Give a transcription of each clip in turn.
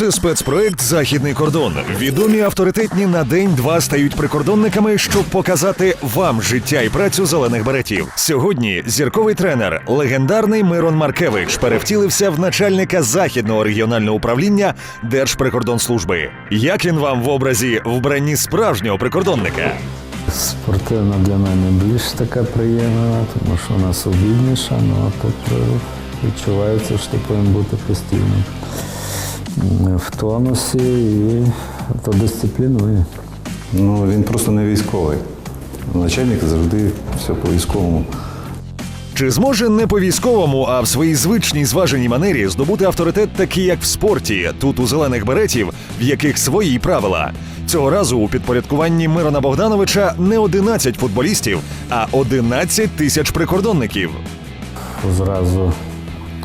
Це спецпроект Західний кордон. Відомі авторитетні на день-два стають прикордонниками, щоб показати вам життя і працю зелених беретів. Сьогодні зірковий тренер, легендарний Мирон Маркевич, перевтілився в начальника західного регіонального управління Держприкордонслужби. Як він вам в образі вбранні справжнього прикордонника? Спортивна для мене більш така приємна, тому що вона солідніша, ну а тут е, відчувається, що повинен бути постійно в тонусі і то дисциплінує. Ну, він просто не військовий. Начальник завжди все по військовому. Чи зможе не по військовому, а в своїй звичній зваженій манері здобути авторитет такий, як в спорті, тут у зелених беретів, в яких свої правила? Цього разу у підпорядкуванні Мирона Богдановича не 11 футболістів, а 11 тисяч прикордонників. Зразу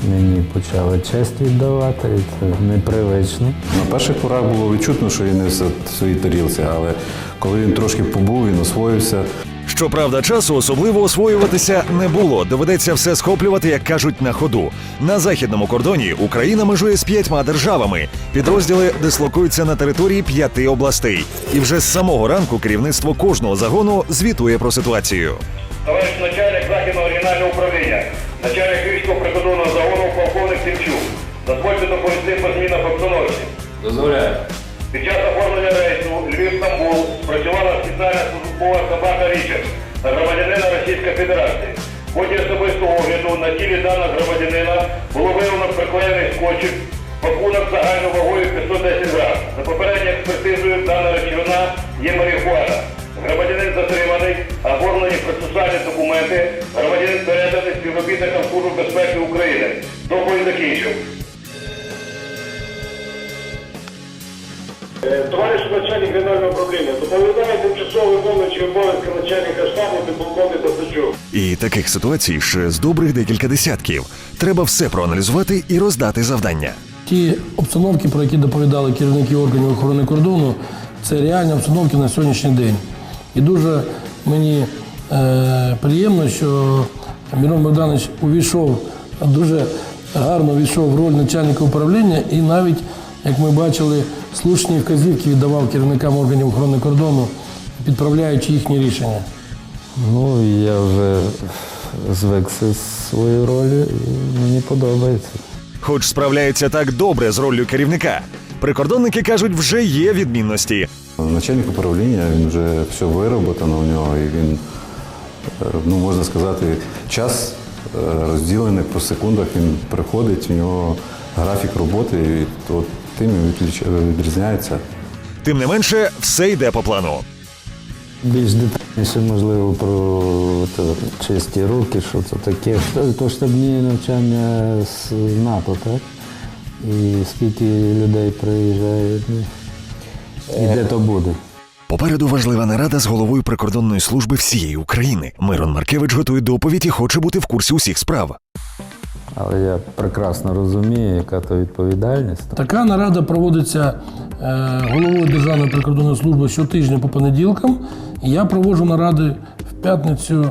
мені почали честь віддавати, і це непривично. На перших порах було відчутно, що він не в своїй тарілці, але коли він трошки побув, він освоївся. Щоправда, часу особливо освоюватися не було. Доведеться все схоплювати, як кажуть, на ходу. На західному кордоні Україна межує з п'ятьма державами. Підрозділи дислокуються на території п'яти областей. І вже з самого ранку керівництво кожного загону звітує про ситуацію. Товариш начальник Київського прикордонного загону полковник Тимчук. Дозвольте доповісти по змінах обстановці. Дозволяю. Під час оформлення рейсу Львів-Стамбул спрацювала спеціальна службова собака Річард громадянина Російської Федерації. В ході особистого огляду на тілі даного громадянина було виявлено приклеєний скотчик, пакунок загальною вагою 510 грам. За попередньою експертизою дана речовина є марихуана. Громадянин затриманий, оформлені процесуальні документи. Громадянин співробітникам Служби безпеки України. Доповідь закінчив. Товариш начальник генерального управління, доповідає тимчасовий виконуючий обов'язки начальника штабу підполковник Достачук. І таких ситуацій ще з добрих декілька десятків. Треба все проаналізувати і роздати завдання. Ті обстановки, про які доповідали керівники органів охорони кордону, це реальні обстановки на сьогоднішній день. І дуже мені е, приємно, що Мирон Богданович увійшов дуже гарно увійшов в роль начальника управління і навіть, як ми бачили, слушні вказівки віддавав керівникам органів охорони кордону, підправляючи їхні рішення. Ну, я вже звикся з своєю ролью і мені подобається. Хоч справляється так добре з роллю керівника. Прикордонники кажуть, вже є відмінності. Начальник управління він вже все вироботано у нього, і він, ну можна сказати, час е, розділений по секундах. Він приходить, у нього графік роботи, і то тим він відрізняється. Тим не менше, все йде по плану. Більш детальніше, можливо, про от, чисті руки, що це таке. То штабні навчання з НАТО, так? І скільки людей приїжджає, і де то буде. Попереду важлива нарада з головою прикордонної служби всієї України. Мирон Маркевич готує доповідь і хоче бути в курсі усіх справ. Але я прекрасно розумію, яка то відповідальність. Така нарада проводиться е, головою Державної прикордонної служби щотижня по понеділкам. Я проводжу наради в п'ятницю е,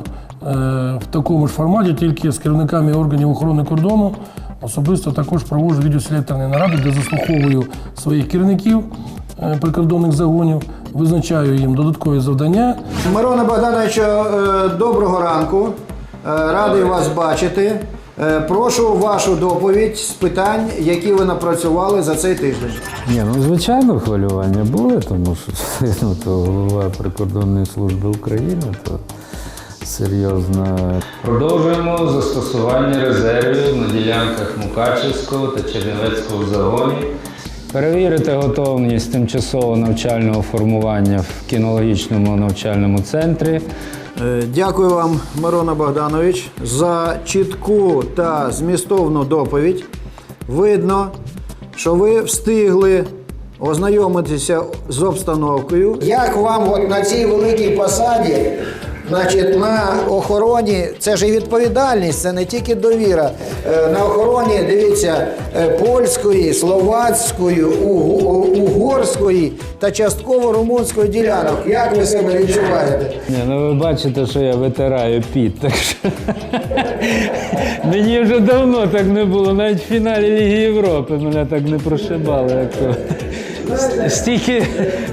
в такому ж форматі, тільки з керівниками органів охорони кордону. Особисто також проводжу відеоселекторні наради, де заслуховую своїх керівників е, прикордонних загонів, визначаю їм додаткові завдання. Мирона Богдановича, е, доброго ранку. Е, Радий вас бачити. Е, Прошу вашу доповідь з питань, які ви напрацювали за цей тиждень. Ні, ну звичайно, хвилювання були, тому що ну, то голова прикордонної служби України, то серйозна Продовжуємо застосування резервів на ділянках Мукачевського та Чернівецького загонів. Перевірити готовність тимчасового навчального формування в кінологічному навчальному центрі. Е, Дякую вам, Мирона Богданович, за чітку та змістовну доповідь. Видно, що ви встигли ознайомитися з обстановкою. Як вам от на цій великій посаді Значить, на охороні це ж і відповідальність, це не тільки довіра. Е, На охороні, дивіться, е, польської, словацької, угорської та частково румунської ділянок. Як ви себе відчуваєте? Ні, ну ви бачите, що я витираю піт, так що мені вже давно так не було. Навіть в фіналі Ліги Європи мене так не прошибали. Як то. Стільки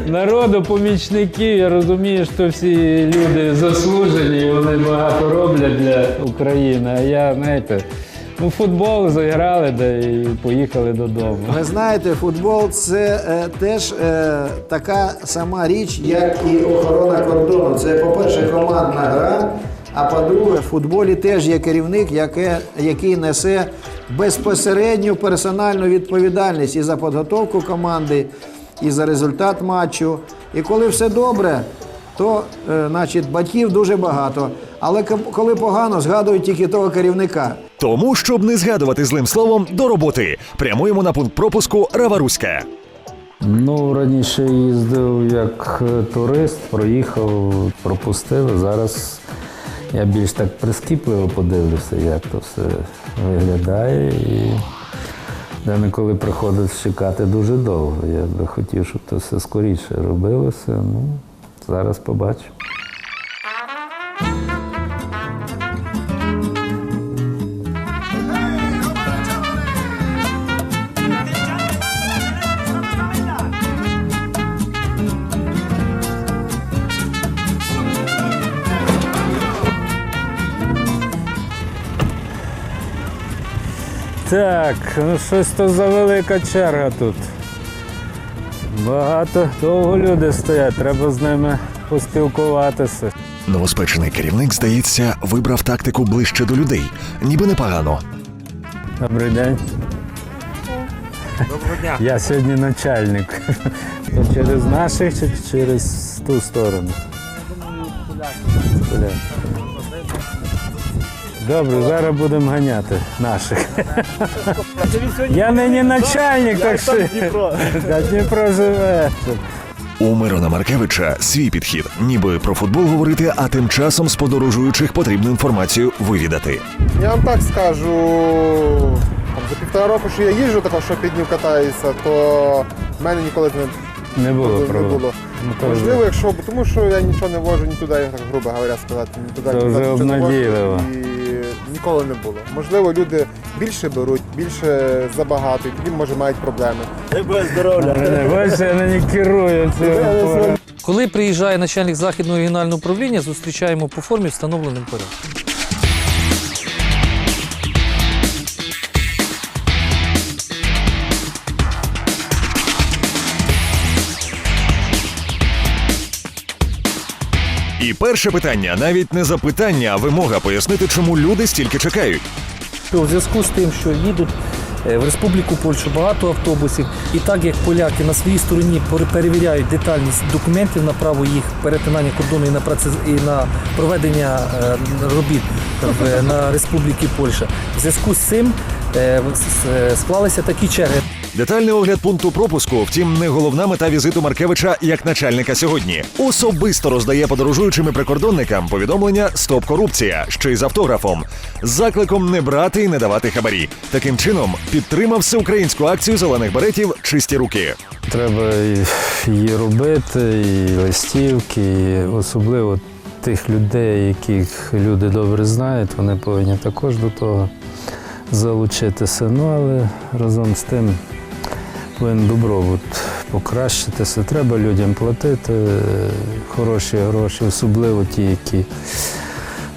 народу, помічників, я розумію, що всі люди заслужені, вони багато роблять для України. А я, знаєте, ну, футбол заграли да, і поїхали додому. Ви знаєте, футбол це е, теж е, така сама річ, як і охорона кордону. Це, по-перше, командна гра. А по-друге, в футболі теж є керівник, який несе безпосередню персональну відповідальність і за підготовку команди, і за результат матчу. І коли все добре, то е, значить, батьків дуже багато. Але коли погано, згадують тільки того керівника. Тому, щоб не згадувати злим словом, до роботи прямуємо на пункт пропуску Раваруська. Ну, раніше їздив як е, турист, проїхав, пропустив. Зараз я більш так прискіпливо подивлюся, як то все виглядає. І де коли приходить чекати дуже довго. Я би хотів, щоб це все скоріше робилося. Ну, зараз побачимо. Так, ну щось то за велика черга тут. Багато довго люди стоять, треба з ними поспілкуватися. Новоспечений керівник, здається, вибрав тактику ближче до людей, ніби непогано. Добрий день. Доброго дня. Я сьогодні начальник. То через наших чи через ту сторону? Поляки. Добре, зараз будемо ганяти наших. Я нині начальник, так що Дніпро живе. У Мирона Маркевича свій підхід, ніби про футбол говорити, а тим часом з подорожуючих потрібну інформацію вивідати. Я вам так скажу, там, за півтора року, що я їжджу, такого, що під ним катаюся, то в мене ніколи не, Не було не проблем. було. Ну, Можливо, якщо, тому що я нічого не вожу ні туди, як грубо говоря, сказати, ні туди, Це ні туди вже нічого не вожу. І ніколи не було. Можливо, люди більше беруть, більше забагато, і тоді, може, мають проблеми. Е, Бачите, я не керую цим. Коли приїжджає начальник західного регіонального управління, зустрічаємо по формі встановленим порядком. І перше питання навіть не запитання, а вимога пояснити, чому люди стільки чекають. У зв'язку з тим, що їдуть е, в Республіку Польщу багато автобусів, і так як поляки на своїй стороні перевіряють детальність документів на право їх перетинання кордону і на праці і на проведення е, робіт на Республіки Польща. В зв'язку з цим е, е, склалися такі черги. Детальний огляд пункту пропуску, втім, не головна мета візиту Маркевича як начальника сьогодні. Особисто роздає подорожуючим прикордонникам повідомлення Стоп корупція, ще й з автографом, з закликом не брати і не давати хабарі. Таким чином підтримав всеукраїнську акцію зелених беретів Чисті руки. Треба її робити, і листівки, і особливо тих людей, яких люди добре знають, вони повинні також до того залучитися. Ну, але разом з тим повинен добробут покращитися. Треба людям платити е, хороші гроші, особливо ті, які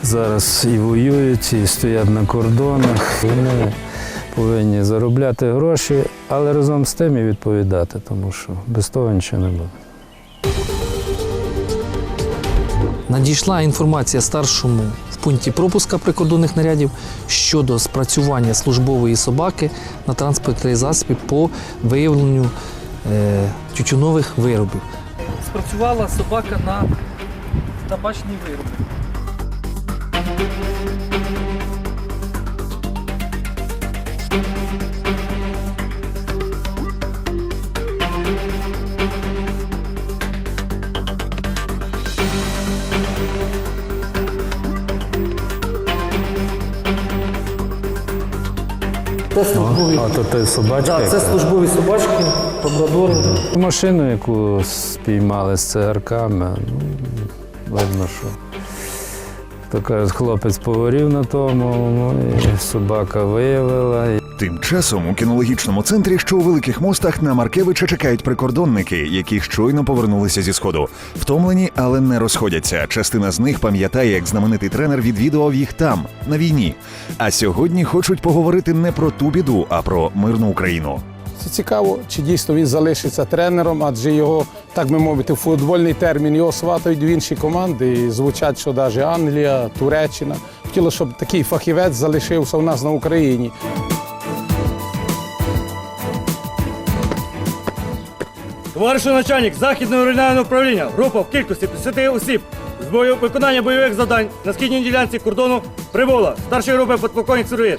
зараз і воюють, і стоять на кордонах. Вони повинні заробляти гроші, але разом з тим і відповідати, тому що без того нічого не буде. Надійшла інформація старшому пункті пропуска прикордонних нарядів щодо спрацювання службової собаки на транспортній засіб по виявленню е, тютюнових виробів. Спрацювала собака на табачні вироби. Це службові. А то ти собачка? Да, це службові собачки, лабрадори. Машину, яку спіймали з цигарками, ну, видно, що. То кажуть, хлопець погорів на тому, ну, і собака виявила. Тим часом у кінологічному центрі, що у великих мостах, на Маркевича чекають прикордонники, які щойно повернулися зі сходу. Втомлені, але не розходяться. Частина з них пам'ятає, як знаменитий тренер відвідував їх там, на війні. А сьогодні хочуть поговорити не про ту біду, а про мирну Україну. Це цікаво, чи дійсно він залишиться тренером, адже його, так би мовити, футбольний термін його сватають в інші команди. І звучать, що навіть Англія, Туреччина. Хотіло, щоб такий фахівець залишився у нас на Україні. Товаришу начальник Західного регіонального управління, група в кількості 50 осіб з бою виконання бойових завдань на східній ділянці кордону прибула. Старшої групи подполковник Сергій.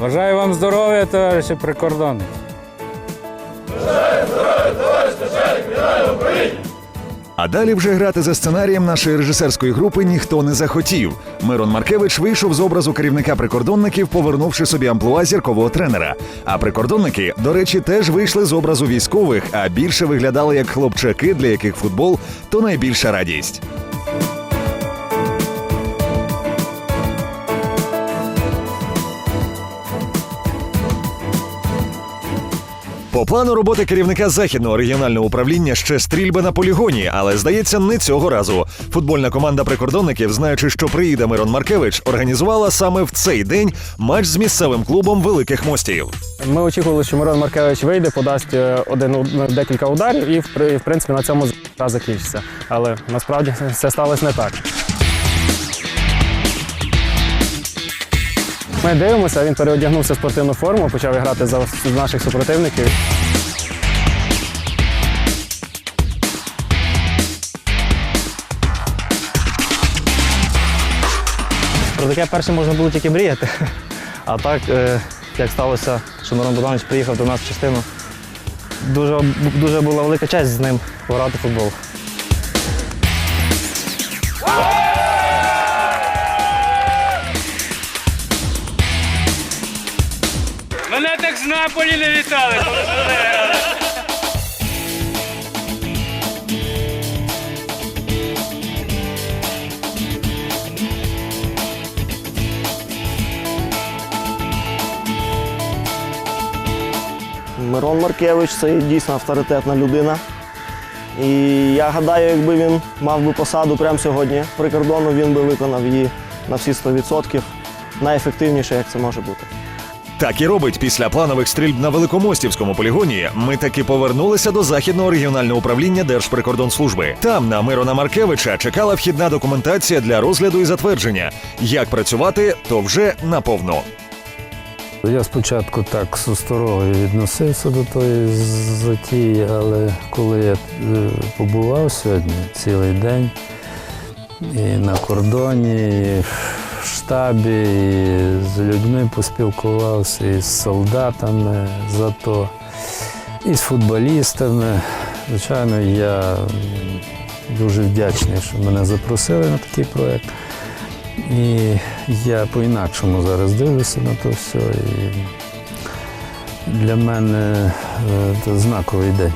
Бажаю вам здоров'я, товариші прикордонники. А далі вже грати за сценарієм нашої режисерської групи ніхто не захотів. Мирон Маркевич вийшов з образу керівника прикордонників, повернувши собі амплуа зіркового тренера. А прикордонники, до речі, теж вийшли з образу військових, а більше виглядали як хлопчаки, для яких футбол то найбільша радість. По плану роботи керівника західного регіонального управління ще стрільби на полігоні, але здається, не цього разу. Футбольна команда прикордонників, знаючи, що приїде Мирон Маркевич, організувала саме в цей день матч з місцевим клубом великих мостів. Ми очікували, що Мирон Маркевич вийде, подасть е, один декілька ударів і в принципі на цьому закінчиться. Але насправді все сталося не так. Ми дивимося, він переодягнувся в спортивну форму, почав грати за наших супротивників. Про таке перше можна було тільки мріяти. А так, е, як сталося, що Мирон Богданович приїхав до нас в частину, дуже, дуже була велика честь з ним грати в футбол. Мене так з Наполі не вітали. Мирон Маркевич це дійсно авторитетна людина. І я гадаю, якби він мав би посаду прямо сьогодні прикордонну, він би виконав її на всі 100%. Найефективніше, як це може бути. Так і робить після планових стрільб на Великомостівському полігоні. Ми таки повернулися до західного регіонального управління Держприкордонслужби. Там на Мирона Маркевича чекала вхідна документація для розгляду і затвердження. Як працювати, то вже наповну. Я спочатку так з осторогою відносився до тої затії, але коли я е, побував сьогодні цілий день і на кордоні, і штабі, і з людьми поспілкувався, і з солдатами зато, і з футболістами. Звичайно, я дуже вдячний, що мене запросили на такий проєкт. І я по-інакшому зараз дивлюся на то все. І для мене е, це знаковий день.